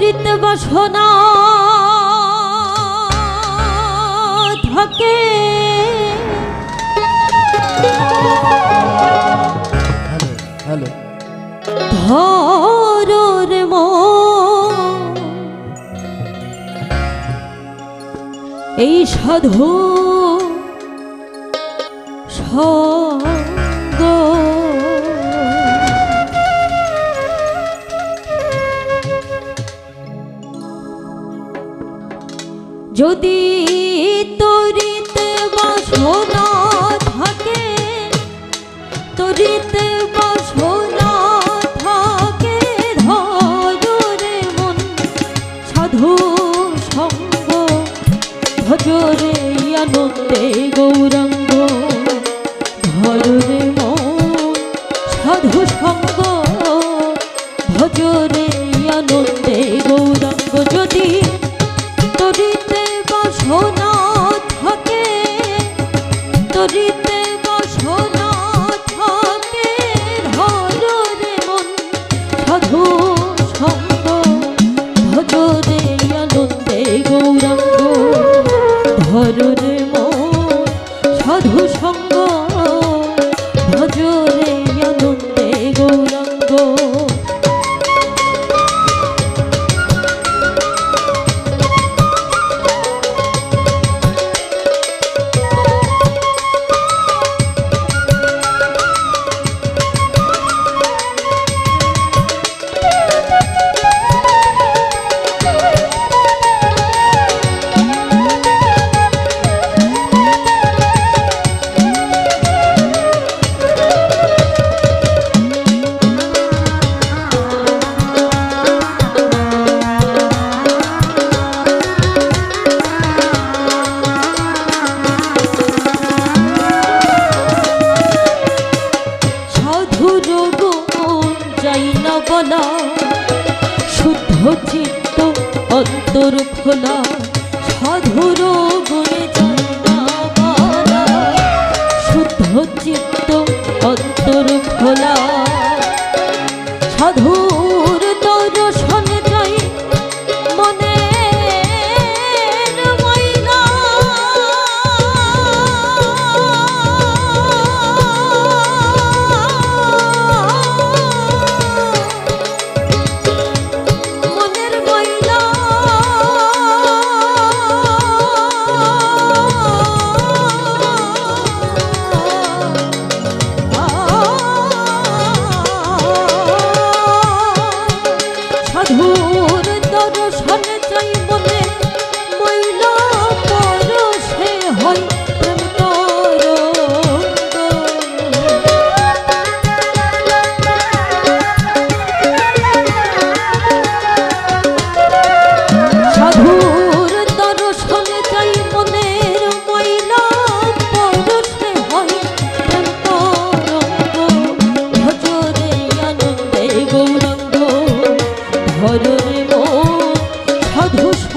অমৃত বসনা থাকে। হ্যালো মো এই সাধু সব যদি তরিত বাসনা ধন থাকে তরি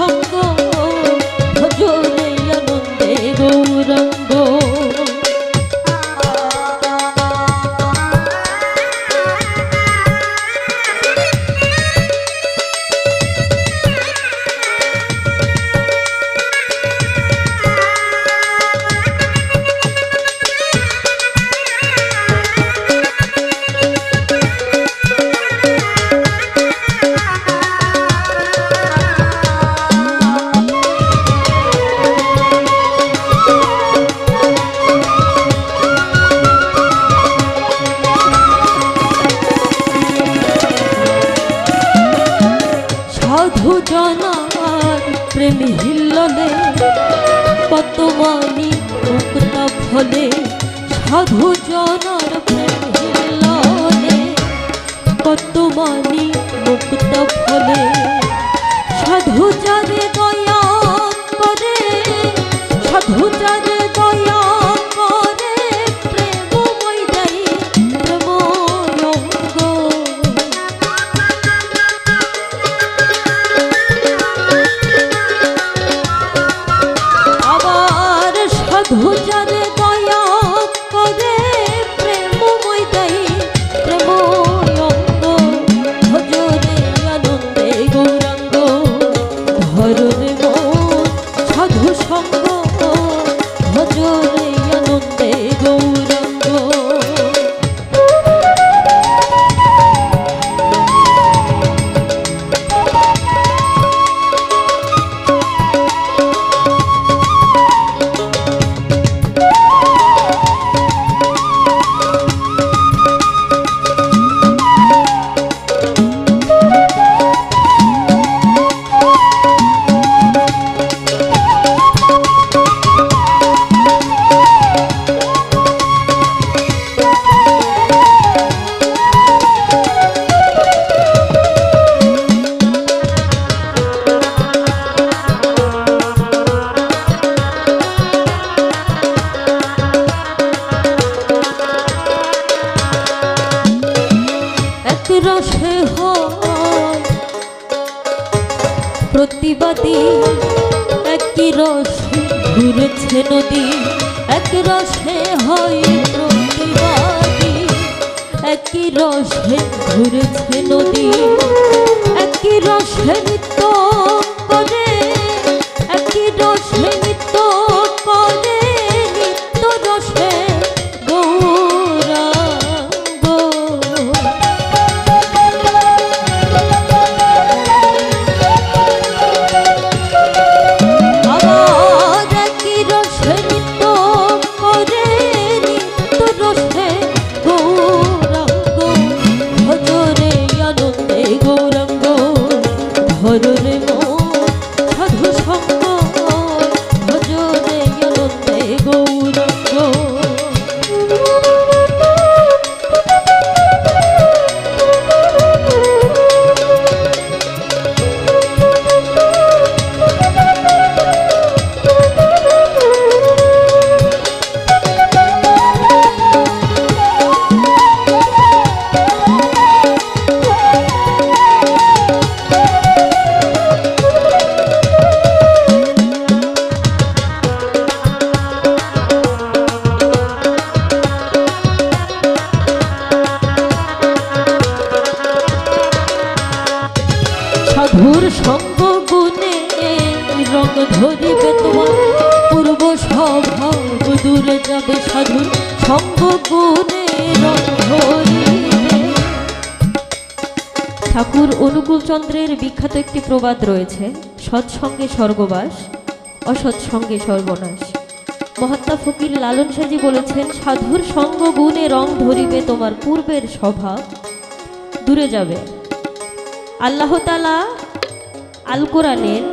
工作 ভুজনার প্রেম হিল্ললে পতমানি মুক্ত ফলে সাধু জনার প্রেম হিল্ললে পতমানি মুক্ত ফলে প্রতিবাদী। একই রসে ঘুরেছে নদী এক রসে হয় প্রতিবাদী। একই রসে ঘুরেছে নদী, একই রসে নৃত্য করে অনুকূল চন্দ্রের বিখ্যাত একটি প্রবাদ রয়েছে, সৎসঙ্গে স্বর্গবাস, অসৎসঙ্গে সর্বনাশ। মহাত্মা ফকির লালন সাজি বলেছেন, সাধুর সঙ্গ গুণে রং ধরিবে তোমার পূর্বের স্বভাব। দূরে যাবে। আল্লাহ তালা আল কোরআনের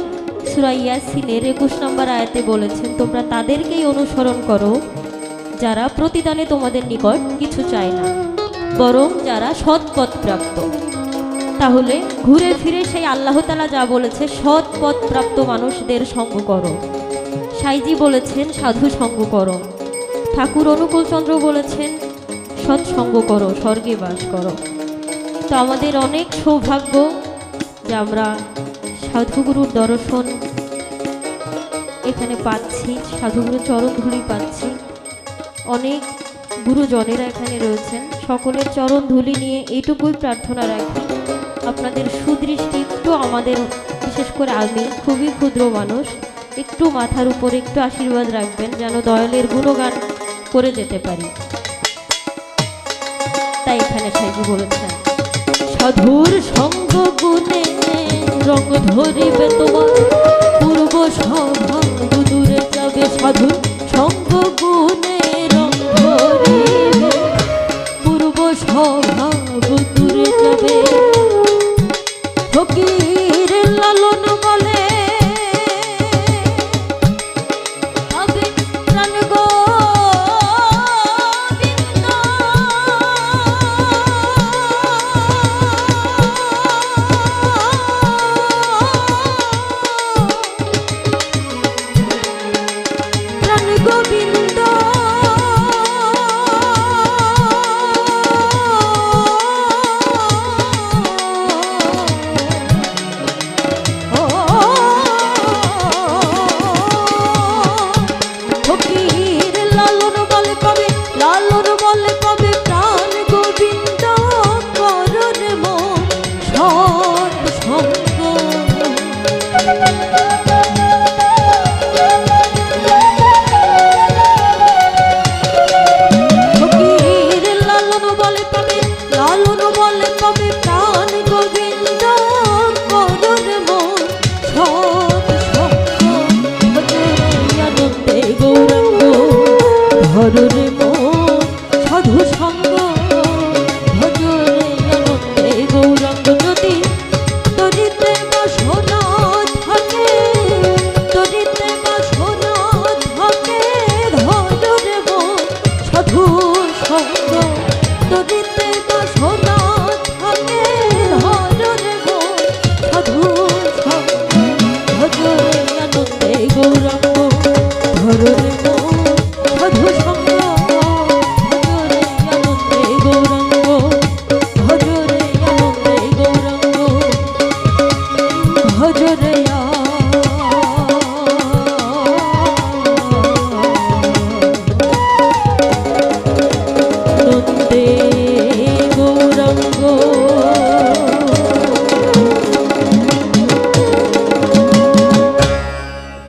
সুরা ইয়াসিনের একুশ নম্বর আয়াতে বলেছেন, তোমরা তাদেরকেই অনুসরণ করো, যারা প্রতিদানে তোমাদের নিকট কিছু চায় না, বরং যারা সৎপথ প্রাপ্ত তাহলে ঘুরে ফিরে সেই আল্লাহ তালা যা বলেছে, সৎ পথ প্রাপ্ত মানুষদের সঙ্গ করো। সাইজি বলেছেন, সাধু সঙ্গ করো। ঠাকুর অনুকূলচন্দ্র বলেছেন সৎসঙ্গ করো, স্বর্গে বাস করো। তো আমাদের অনেক সৌভাগ্য যে আমরা সাধুগুরুর দর্শন এখানে পাচ্ছি, সাধুগুরুর চরণ ধুলি পাচ্ছি। অনেক গুরুজনেরা এখানে রয়েছেন। সকলের চরণ ধুলি নিয়ে এইটুকুই প্রার্থনা রাখি। আপনাদের সুদৃষ্টি একটু আমাদের, বিশেষ করে আমি, খুবই ক্ষুদ্র মানুষ, একটু মাথার উপর একটু আশীর্বাদ রাখবেন যেন দয়ালের গুণগান করে যেতে পারি। তাই এখানে সাইজি বলেছেন, সাধুর সঙ্গ গুণে রঙ ধরিবে তোমার, পূর্ব স্বভাব দূরে যাবে সাধুর সঙ্গ গুণে ধররে